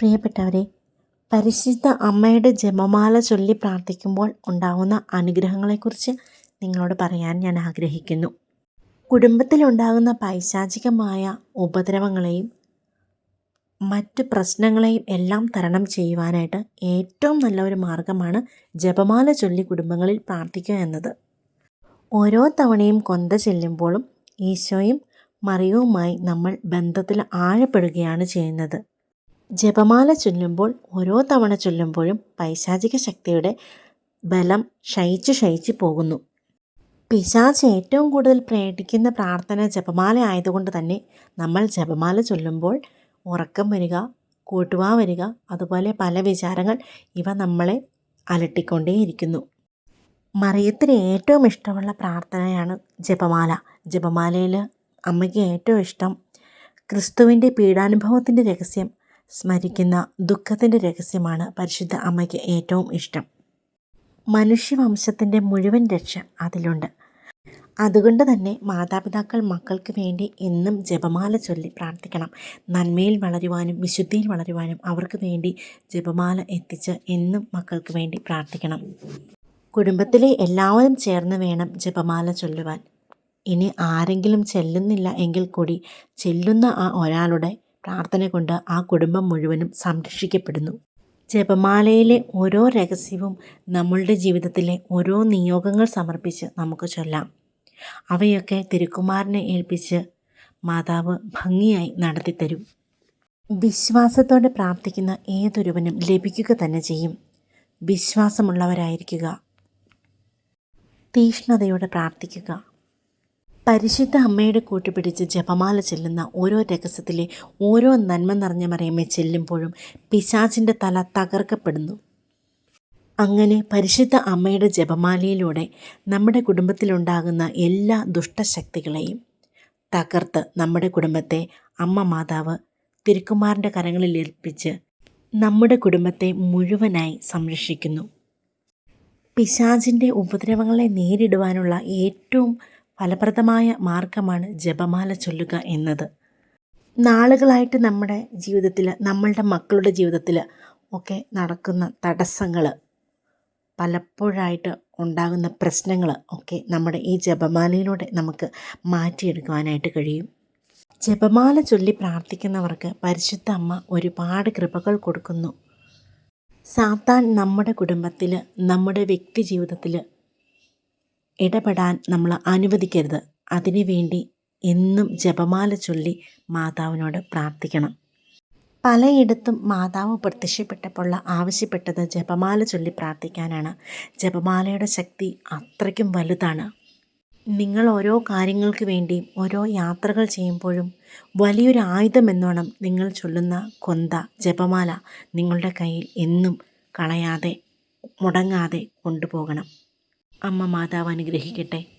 പ്രിയപ്പെട്ടവരെ പരിശുദ്ധ അമ്മയുടെ ജപമാല ചൊല്ലി പ്രാർത്ഥിക്കുമ്പോൾ ഉണ്ടാകുന്ന അനുഗ്രഹങ്ങളെക്കുറിച്ച് നിങ്ങളോട് പറയാൻ ഞാൻ ആഗ്രഹിക്കുന്നു. കുടുംബത്തിലുണ്ടാകുന്ന പൈശാചികമായ ഉപദ്രവങ്ങളെയും മറ്റ് പ്രശ്നങ്ങളെയും എല്ലാം തരണം ചെയ്യുവാനായിട്ട് ഏറ്റവും നല്ല ഒരു മാർഗമാണ് ജപമാല ചൊല്ലി കുടുംബങ്ങളിൽ പ്രാർത്ഥിക്കുക എന്നത്. ഓരോ തവണയും കൊന്ത ചെല്ലുമ്പോഴും ഈശോയും മറിയവുമായി നമ്മൾ ബന്ധത്തിൽ ആഴപ്പെടുകയാണ് ചെയ്യുന്നത്. ജപമാല ചൊല്ലുമ്പോൾ ഓരോ തവണ ചൊല്ലുമ്പോഴും പൈശാചിക ശക്തിയുടെ ബലം ക്ഷയിച്ചു ക്ഷയിച്ചു പോകുന്നു. പിശാച് ഏറ്റവും കൂടുതൽ പ്രേരിപ്പിക്കുന്ന പ്രാർത്ഥന ജപമാല ആയതുകൊണ്ട് തന്നെ നമ്മൾ ജപമാല ചൊല്ലുമ്പോൾ ഉറക്കം വരിക കൂട്ടുവാ വരിക അതുപോലെ പല വിചാരങ്ങൾ ഇവ നമ്മളെ അലട്ടിക്കൊണ്ടേയിരിക്കുന്നു. മറിയത്തിന് ഏറ്റവും ഇഷ്ടമുള്ള പ്രാർത്ഥനയാണ് ജപമാല. ജപമാലയിൽ അമ്മയ്ക്ക് ഏറ്റവും ഇഷ്ടം ക്രിസ്തുവിന്റെ പീഡാനുഭവത്തിന്റെ രഹസ്യം സ്മരിക്കുന്ന ദുഃഖത്തിന്റെ രഹസ്യമാണ് പരിശുദ്ധ അമ്മയ്ക്ക് ഏറ്റവും ഇഷ്ടം. മനുഷ്യവംശത്തിന്റെ മുഴുവൻ രക്ഷ അതിലുണ്ട്. അതുകൊണ്ട് തന്നെ മാതാപിതാക്കൾ മക്കൾക്ക് വേണ്ടി എന്നും ജപമാല ചൊല്ലി പ്രാർത്ഥിക്കണം. നന്മയിൽ വളരുവാനും വിശുദ്ധിയിൽ വളരുവാനും അവർക്ക് വേണ്ടി ജപമാല എത്തിച്ച് എന്നും മക്കൾക്ക് വേണ്ടി പ്രാർത്ഥിക്കണം. കുടുംബത്തിലെ എല്ലാവരും ചേർന്ന് വേണം ജപമാല ചൊല്ലുവാൻ. ഇനി ആരെങ്കിലും ചെല്ലുന്നില്ല എങ്കിൽ കൂടി ചെല്ലുന്ന ആ ഒരാളുടെ പ്രാർത്ഥന കൊണ്ട് ആ കുടുംബം മുഴുവനും സംരക്ഷിക്കപ്പെടുന്നു. ജപമാലയിലെ ഓരോ രഹസ്യവും നമ്മളുടെ ജീവിതത്തിലെ ഓരോ നിയോഗങ്ങൾ സമർപ്പിച്ച് നമുക്ക് ചൊല്ലാം. അവയൊക്കെ തിരുക്കുമാരനെ ഏൽപ്പിച്ച് മാതാവ് ഭംഗിയായി നടത്തിത്തരും. വിശ്വാസത്തോടെ പ്രാർത്ഥിക്കുന്ന ഏതൊരുവനും ലഭിക്കുക തന്നെ ചെയ്യും. വിശ്വാസമുള്ളവരായിരിക്കുക. തീഷ്ണതയോടെ പ്രാർത്ഥിക്കുക. പരിശുദ്ധ അമ്മയുടെ കൂട്ടുപിടിച്ച് ജപമാല ചെല്ലുന്ന ഓരോ രഹസ്യത്തിലെ ഓരോ നന്മ നിറഞ്ഞ മറിയമ്മ ചെല്ലുമ്പോഴും പിശാചിന്റെ തല തകർക്കപ്പെടുന്നു. അങ്ങനെ പരിശുദ്ധ അമ്മയുടെ ജപമാലയിലൂടെ നമ്മുടെ കുടുംബത്തിലുണ്ടാകുന്ന എല്ലാ ദുഷ്ടശക്തികളെയും തകർത്ത് നമ്മുടെ കുടുംബത്തെ അമ്മ മാതാവ് തിരുക്കുമാറിന്റെ കരങ്ങളിൽ ഏൽപ്പിച്ച് നമ്മുടെ കുടുംബത്തെ മുഴുവനായി സംരക്ഷിക്കുന്നു. പിശാചിന്റെ ഉപദ്രവങ്ങളെ നേരിടുവാനുള്ള ഏറ്റവും ഫലപ്രദമായ മാർഗമാണ് ജപമാല ചൊല്ലുക എന്നത്. നാളുകളായിട്ട് നമ്മുടെ ജീവിതത്തിൽ നമ്മളുടെ മക്കളുടെ ജീവിതത്തിൽ ഒക്കെ നടക്കുന്ന തടസ്സങ്ങൾ പലപ്പോഴായിട്ട് ഉണ്ടാകുന്ന പ്രശ്നങ്ങൾ ഒക്കെ നമ്മുടെ ഈ ജപമാലയിലൂടെ നമുക്ക് മാറ്റിയെടുക്കുവാനായിട്ട് കഴിയും. ജപമാല ചൊല്ലി പ്രാർത്ഥിക്കുന്നവർക്ക് പരിശുദ്ധ അമ്മ ഒരുപാട് കൃപകൾ കൊടുക്കുന്നു. സാത്താൻ നമ്മുടെ കുടുംബത്തിൽ നമ്മുടെ വ്യക്തി ജീവിതത്തിൽ ഇടപെടാൻ നമ്മൾ അനുവദിക്കരുത്. അതിനുവേണ്ടി എന്നും ജപമാല ചൊല്ലി മാതാവിനോട് പ്രാർത്ഥിക്കണം. പലയിടത്തും മാതാവ് പ്രത്യക്ഷപ്പെട്ടപ്പോൾ ആവശ്യപ്പെട്ടത് ജപമാല ചൊല്ലി പ്രാർത്ഥിക്കാനാണ്. ജപമാലയുടെ ശക്തി അത്രയ്ക്കും വലുതാണ്. നിങ്ങൾ ഓരോ കാര്യങ്ങൾക്ക് വേണ്ടിയും ഓരോ യാത്രകൾ ചെയ്യുമ്പോഴും വലിയൊരു ആയുധം എന്നോണം നിങ്ങൾ ചൊല്ലുന്ന കൊന്ത ജപമാല നിങ്ങളുടെ കയ്യിൽ എന്നും കളയാതെ മുടങ്ങാതെ കൊണ്ടുപോകണം. അമ്മ മാതാവ് അനുഗ്രഹിക്കട്ടെ.